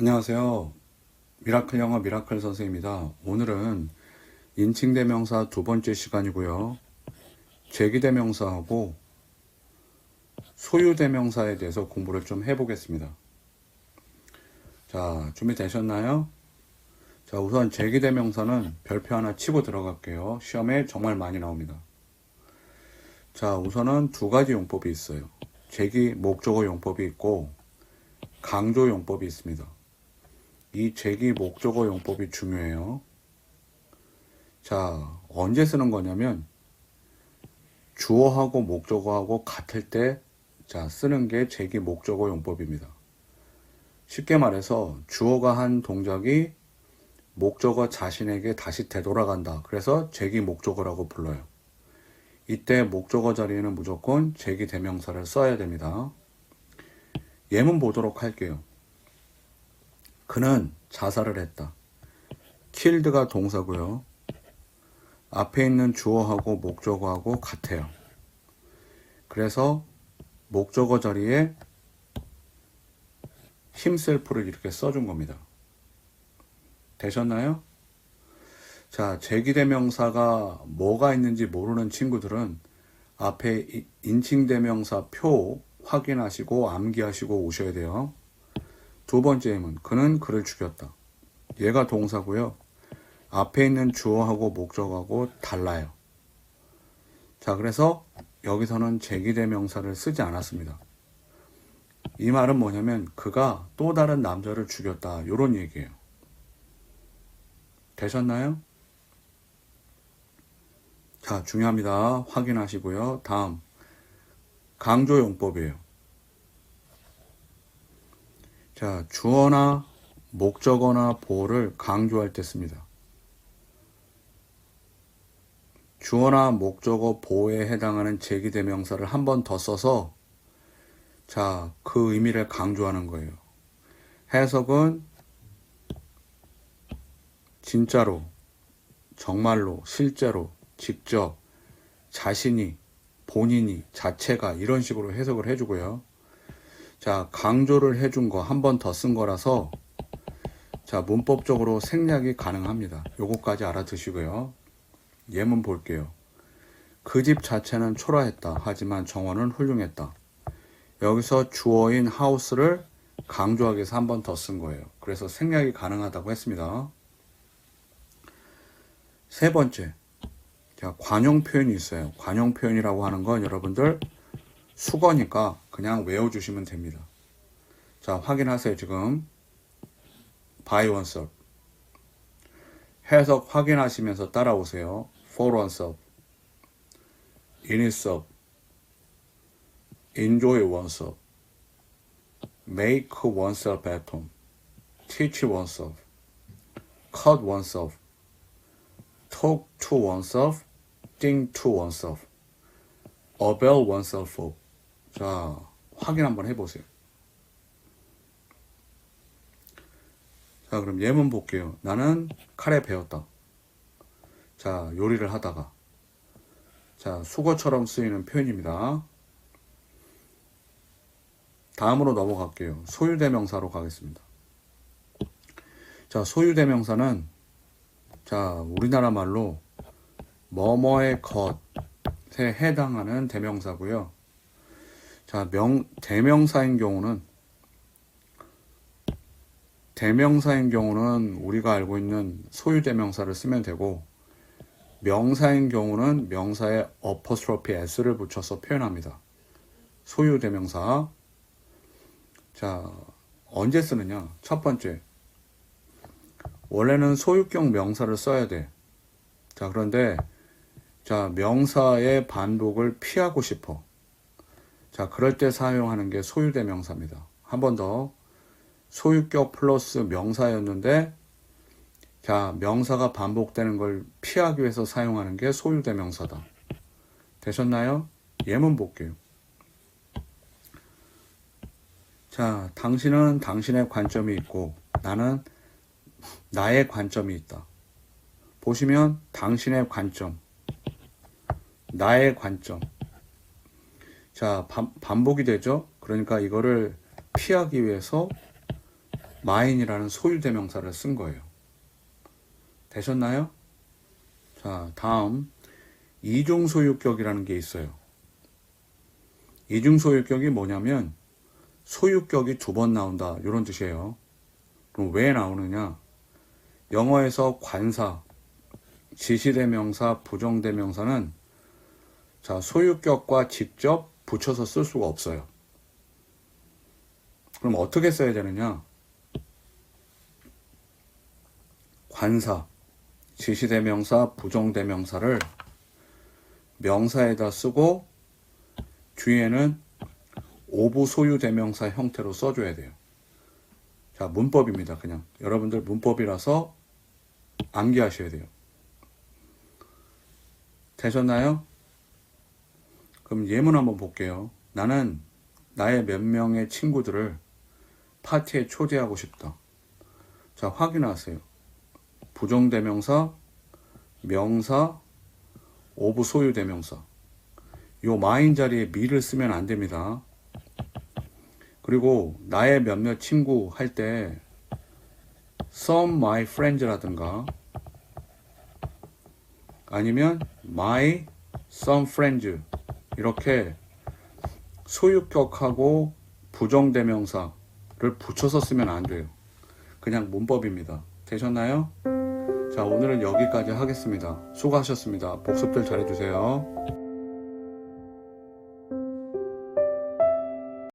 안녕하세요. 미라클 영어 미라클 선생입니다. 오늘은 인칭대명사 두 번째 시간이고요. 제기대명사하고 소유대명사에 대해서 공부를 좀 해보겠습니다. 자, 준비되셨나요? 자, 우선 제기대명사는 별표 하나 치고 들어갈게요. 시험에 정말 많이 나옵니다. 자, 우선은 두 가지 용법이 있어요. 제기 목적어 용법이 있고 강조 용법이 있습니다. 이 제기 목적어 용법이 중요해요. 자, 언제 쓰는 거냐면 주어하고 목적어하고 같을 때 자, 쓰는 게 제기 목적어 용법입니다. 쉽게 말해서 주어가 한 동작이 목적어 자신에게 다시 되돌아간다. 그래서 제기 목적어라고 불러요. 이때 목적어 자리에는 무조건 제기 대명사를 써야 됩니다. 예문 보도록 할게요. 그는 자살을 했다. killed가 동사고요. 앞에 있는 주어하고 목적어하고 같아요. 그래서 목적어 자리에 himself를 이렇게 써준 겁니다. 되셨나요? 자, 제기대명사가 뭐가 있는지 모르는 친구들은 앞에 이- 인칭대명사 표 확인하시고 암기하시고 오셔야 돼요. 두 번째 예문, 그는 그를 죽였다. 얘가 동사고요. 앞에 있는 주어하고 목적하고 달라요. 자, 그래서 여기서는 제기대명사를 쓰지 않았습니다. 이 말은 뭐냐면 그가 또 다른 남자를 죽였다. 이런 얘기예요. 되셨나요? 자, 중요합니다. 확인하시고요. 다음, 강조용법이에요. 자, 주어나 목적어나 보호를 강조할 때 씁니다. 주어나 목적어 보호에 해당하는 제기대명사를 한 번 더 써서 자, 그 의미를 강조하는 거예요. 해석은 진짜로, 정말로, 실제로, 직접, 자신이, 본인이, 자체가 이런 식으로 해석을 해주고요. 자, 강조를 해준 거 한 번 더 쓴 거라서 자, 문법적으로 생략이 가능합니다. 요거까지 알아두시고요. 예문 볼게요. 그 집 자체는 초라했다. 하지만 정원은 훌륭했다. 여기서 주어인 하우스를 강조하기 위해서 한 번 더 쓴 거예요. 그래서 생략이 가능하다고 했습니다. 세 번째. 자, 관용 표현이 있어요. 관용 표현이라고 하는 건 여러분들 수거니까 그냥 외워주시면 됩니다. 자, 확인하세요, 지금. by oneself. 해석 확인하시면서 따라오세요. enjoy oneself. make oneself at home. teach oneself. cut oneself. talk to oneself. think to oneself. avail oneself of. 자, 확인 한번 해보세요. 자, 그럼 예문 볼게요. 나는 칼에 배웠다. 자, 요리를 하다가. 자, 수거처럼 쓰이는 표현입니다. 다음으로 넘어갈게요. 소유대명사로 가겠습니다. 자, 소유대명사는 자, 우리나라 말로 뭐뭐의 것에 해당하는 대명사고요. 자, 명, 대명사인 경우는 대명사인 경우는 우리가 알고 있는 소유 대명사를 쓰면 되고 명사인 경우는 명사에 어퍼스트로피 s를 붙여서 표현합니다. 소유 대명사. 자, 언제 쓰느냐? 첫 번째. 원래는 소유격 명사를 써야 돼. 자, 그런데 자, 명사의 반복을 피하고 싶어. 자, 그럴 때 사용하는 게 소유대명사입니다. 한 번 더. 소유격 플러스 명사였는데, 자, 명사가 반복되는 걸 피하기 위해서 사용하는 게 소유대명사다. 되셨나요? 예문 볼게요. 자, 당신은 당신의 관점이 있고, 나는 나의 관점이 있다. 보시면, 당신의 관점, 나의 관점. 자, 반, 반복이 되죠? 그러니까 이거를 피하기 위해서 mine이라는 소유대명사를 쓴 거예요. 되셨나요? 자, 다음 이중소유격이라는 게 있어요. 이중소유격이 뭐냐면 소유격이 두 번 나온다 이런 뜻이에요. 그럼 왜 나오느냐? 영어에서 관사, 지시대명사, 부정대명사는 자 소유격과 직접 붙여서 쓸 수가 없어요. 그럼 어떻게 써야 되느냐? 관사, 지시대명사, 부정대명사를 명사에다 쓰고 뒤에는 오부 소유 대명사 형태로 써줘야 돼요. 자, 문법입니다. 그냥 여러분들 문법이라서 암기하셔야 돼요. 되셨나요? 그럼 예문 한번 볼게요. 나는 나의 몇 명의 친구들을 파티에 초대하고 싶다. 자, 확인하세요. 부정대명사, 명사, 오부 소유 대명사. 요 마인 자리에 미를 쓰면 안 됩니다. 그리고 나의 몇몇 친구 할 때 some my friends라든가 아니면 my some friends 이렇게 소유격하고 부정대명사를 붙여서 쓰면 안 돼요. 그냥 문법입니다. 되셨나요? 자, 오늘은 여기까지 하겠습니다. 수고하셨습니다. 복습들 잘해주세요.